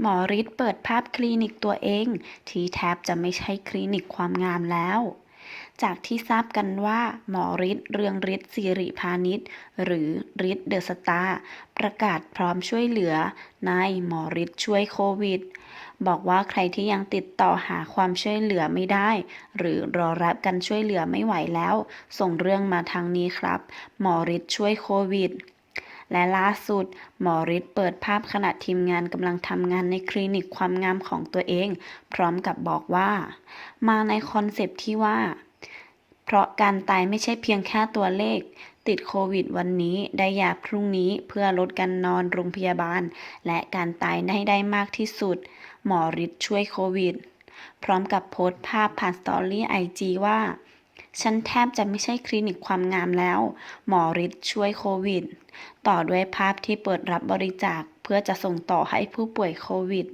หมอฤทธิ์เปิดภาพคลินิกตัวเอง ที่แทบจะไม่ใช่คลินิกความงามแล้ว จากที่ทราบกันว่า หมอฤทธิ์เรืองฤทธิ์สิริพานิชย์หรือฤทธิ์เดอะสตาร์ประกาศพร้อมช่วยเหลือนายหมอฤทธิ์ช่วยโควิด บอกว่าใครที่ยังติดต่อหาความช่วยเหลือไม่ได้ หรือรอรับการช่วยเหลือไม่ไหวแล้ว ส่งเรื่องมาทางนี้ครับ หมอฤทธิ์ช่วยโควิด และล่าสุด หมอฤทธิ์เปิดภาพขณะทีมงานกำลังทำงานในคลินิกความงามของตัวเอง พร้อมกับบอกว่า มาในคอนเซปที่ว่า เพราะการตายไม่ใช่เพียงแค่ตัวเลข ติดโควิดวันนี้ได้ยาพรุ่งนี้เพื่อลดการนอนโรงพยาบาล และการตายได้ได้มากที่สุด หมอฤทธิ์ช่วยโควิด พร้อมกับโพสต์ภาพผ่านสตอรี่ไอจีว่า ฉันแทบจะไม่ใช่คลินิกความงามแล้ว หมอฤทธิ์ช่วยโควิด ต่อด้วยภาพที่เปิดรับบริจาคเพื่อจะส่งต่อให้ผู้ป่วยโควิด